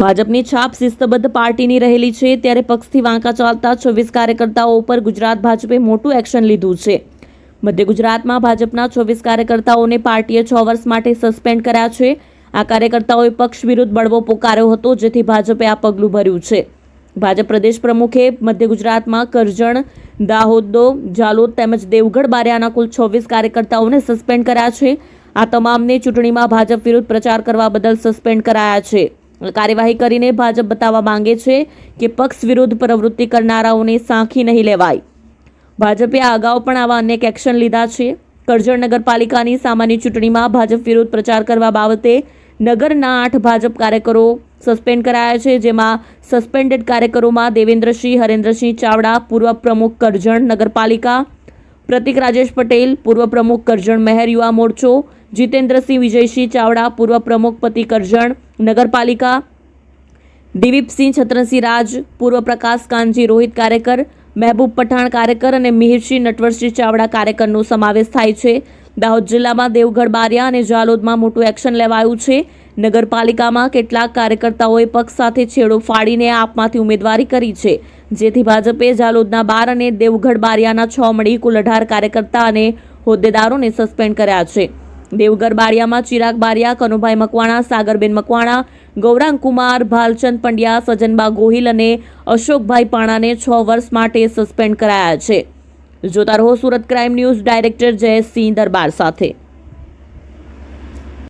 ભાજપની છાપ શિસ્તબદ્ધ પાર્ટીની રહેલી છે, ત્યારે પક્ષથી વાંકા ચાલતા છવ્વીસ કાર્યકર્તાઓ ઉપર ગુજરાત ભાજપે મોટું એક્શન લીધું છે. મધ્ય ગુજરાતમાં ભાજપના છવ્વીસ કાર્યકર્તાઓને પાર્ટીએ છ વર્ષ માટે સસ્પેન્ડ કર્યા છે. આ કાર્યકર્તાઓએ પક્ષ વિરુદ્ધ બળવો પોકાર્યો હતો, જેથી ભાજપે આ પગલું ભર્યું છે. ભાજપ પ્રદેશ પ્રમુખે મધ્ય ગુજરાતમાં કરજણ, દાહોદો, જાલોદ તેમજ દેવગઢ બારિયાના કુલ છવ્વીસ કાર્યકર્તાઓને સસ્પેન્ડ કર્યા છે. આ તમામને ચૂંટણીમાં ભાજપ વિરુદ્ધ પ્રચાર કરવા બદલ સસ્પેન્ડ કરાયા છે. કાર્યવાહી કરીને ભાજપ બતાવવા માંગે છે કે પક્ષ વિરુદ્ધ પ્રવૃત્તિ કરનારાઓને સાંખી નહીં લેવાય. ભાજપે અગાઉ પણ આવા અનેક એક્શન લીધા છે. કરજણ નગરપાલિકાની સામાન્ય ચૂંટણીમાં ભાજપ વિરુદ્ધ પ્રચાર કરવા બાબતે નગરના આઠ ભાજપ કાર્યકરો સસ્પેન્ડ કરાયા છે, જેમાં સસ્પેન્ડેડ કાર્યકરોમાં દેવેન્દ્રસિંહ, હરેન્દ્રસિંહ ચાવડા, પૂર્વ પ્રમુખ કરજણ નગરપાલિકા, પ્રતિક રાજેશ પટેલ, પૂર્વ પ્રમુખ કરજણ મહેર યુવા મોરચો જીતેન્દ્રસિંહ વિજયસિંહ ચાવડા, પૂર્વ પ્રમુખ પતિ કરજણ, નગરપાલિકા દિલીપસિંહ છત્રસિંહ રાજ, પૂર્વ પ્રકાશ કાનજી, રોહિત કાર્યકર, મહેબૂબ પઠાણ કાર્યકર અને મિહિરસિંહ નટવરસિંહ ચાવડા કાર્યકરનો સમાવેશ થાય છે. દાહોદ જિલ્લામાં દેવગઢ, બારિયા અને જાલોદમાં મોટું એક્શન લેવાયું છે. નગરપાલિકામાં કેટલાક કાર્યકર્તાઓએ પક્ષ સાથે છેડો ફાડીને આપમાંથી ઉમેદવારી કરી છે. જેથી ભાજપે જાલોદના બાર અને દેવગઢ, બારિયાના છ મળી કુલ અઢાર કાર્યકર્તા અને હોદ્દેદારોને સસ્પેન્ડ કર્યા છે. દેવગઢ બારિયામાં ચિરાગ બારિયા, કનુભાઈ મકવાણા, સાગરબેન મકવાણા, ગૌરાંગ કુમાર, ભાલચંદ પંડ્યા, સજનબા ગોહિલ અને અશોકભાઈ પાણાને છ વર્ષ માટે સસ્પેન્ડ કરાયા છે. જોતા રહો Surat crime news director Jayeshsinh Darbar સાથે.